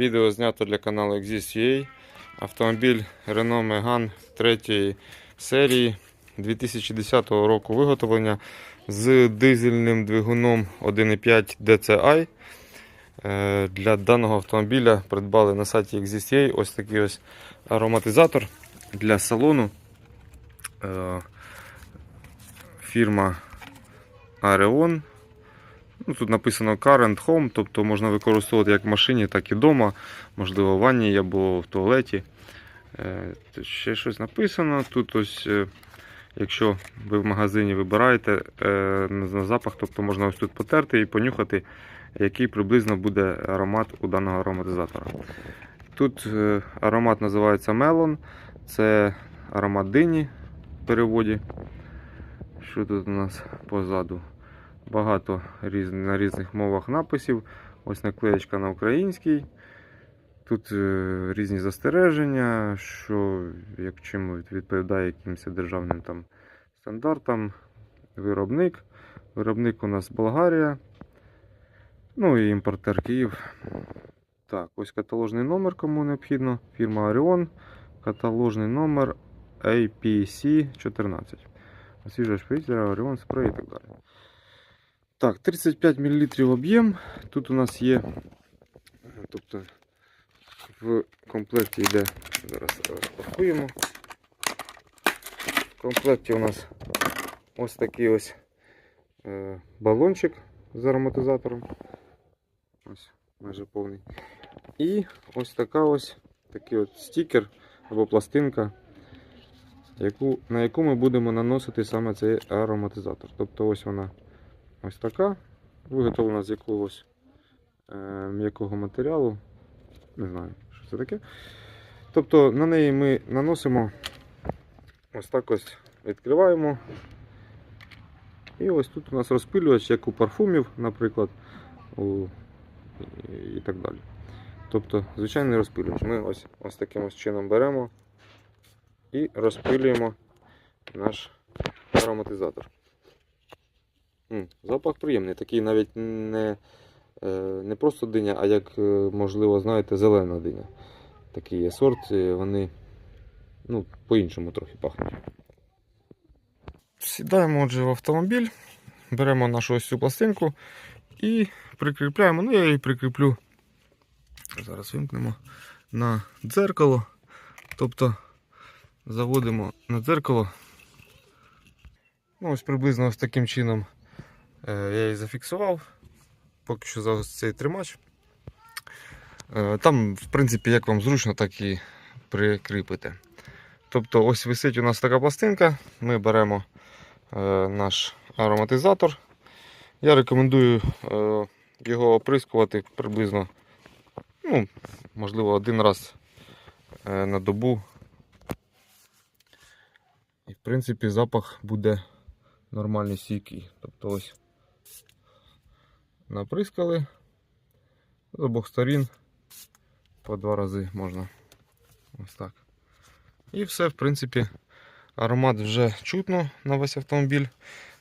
Відео знято для каналу Exist.ua. Автомобіль Renault Megane 3 серії 2010 року виготовлення з дизельним двигуном 1.5 DCI. Е, Для даного автомобіля придбали на сайті Exist.ua ось такий ось ароматизатор для салону. Е, Фірма Areon. Ну, тут написано Current Home, тобто можна використовувати як в машині, так і вдома, можливо, в ванні або в туалеті. Е, тут ще щось написано. Тут ось, е, якщо ви в магазині вибираєте е, на запах, тобто можна ось тут потерти і понюхати, який приблизно буде аромат у даного ароматизатора. Тут аромат називається Melon, це аромат дині в переводі. Що тут у нас позаду? Багато різ... на різних мовах написів. Ось наклеєчка на українській. Тут е, різні застереження, що як чим відповідає якимось державним там стандартам. Виробник. Виробник у нас Болгарія. Ну і імпортер Київ. Так, ось каталожний номер, кому необхідно. Фірма Orion. Каталожний номер APC 14. Освіжувач повітря, Orion спрей і так далі. Так, 35 мл об'єм. Тут у нас є. е, Тобто в комплекті йде. Зараз розпакуємо. В комплекті у нас ось такий ось е, балончик з ароматизатором. Ось майже повний. І ось така ось такий от стікер або пластинка, яку, на яку ми будемо наносити саме цей ароматизатор. Тобто ось вона ось така, виготовлена з якогось е, м'якого матеріалу. Не знаю, що це таке. Тобто на неї ми наносимо ось так ось відкриваємо. І ось тут у нас розпилювач, як у парфумів, наприклад, у, і, так далі. Тобто, звичайний розпилювач. Ми ось, ось таким ось чином беремо і розпилюємо наш ароматизатор. Запах приємний, такий навіть не, е, не просто диня, а як, е, можливо, знаєте, зелена диня. Такий є сорт, е, вони ну, по-іншому трохи пахнуть. Сідаємо отже в автомобіль, беремо нашу ось цю пластинку і прикріпляємо. Ну, я її прикріплю. Зараз вимкнемо на дзеркало. Тобто заводимо на дзеркало. Ну, ось приблизно ось таким чином я її зафіксував. Поки що за цей тримач. Е, Там, в принципі, як вам зручно, так і прикріпити. Тобто, ось висить у нас така пластинка. Ми беремо е, наш ароматизатор. Я рекомендую е, його оприскувати приблизно, ну, можливо, один раз е, на добу. І, в принципі, запах буде нормальний стійкий. Тобто ось наприскали з обох сторін по два рази можна. Ось так. І все, в принципі, аромат вже чутно на весь автомобіль.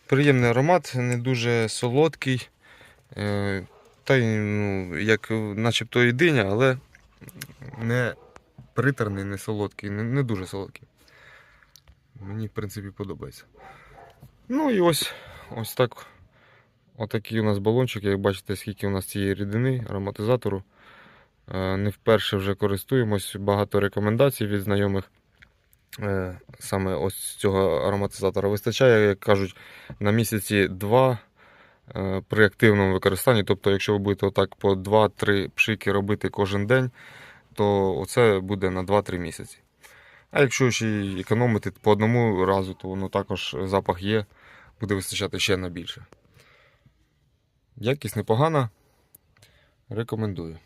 Приємний аромат, не дуже солодкий. Е, Та й, ну, як начебто і диня, але не приторний, не солодкий, не, не дуже солодкий. Мені, в принципі, подобається. Ну і ось ось так. Отакий у нас балончик, як бачите, скільки у нас цієї рідини, ароматизатору. Е, Не вперше вже користуємось, багато рекомендацій від знайомих. Е, Саме ось цього ароматизатора вистачає, як кажуть, на місяці два е, при активному використанні. Тобто, якщо ви будете отак по 2-3 пшики робити кожен день, то це буде на 2-3 місяці. А якщо ще економити по одному разу, то воно також запах є, буде вистачати ще на більше. Якість непогана. Рекомендую.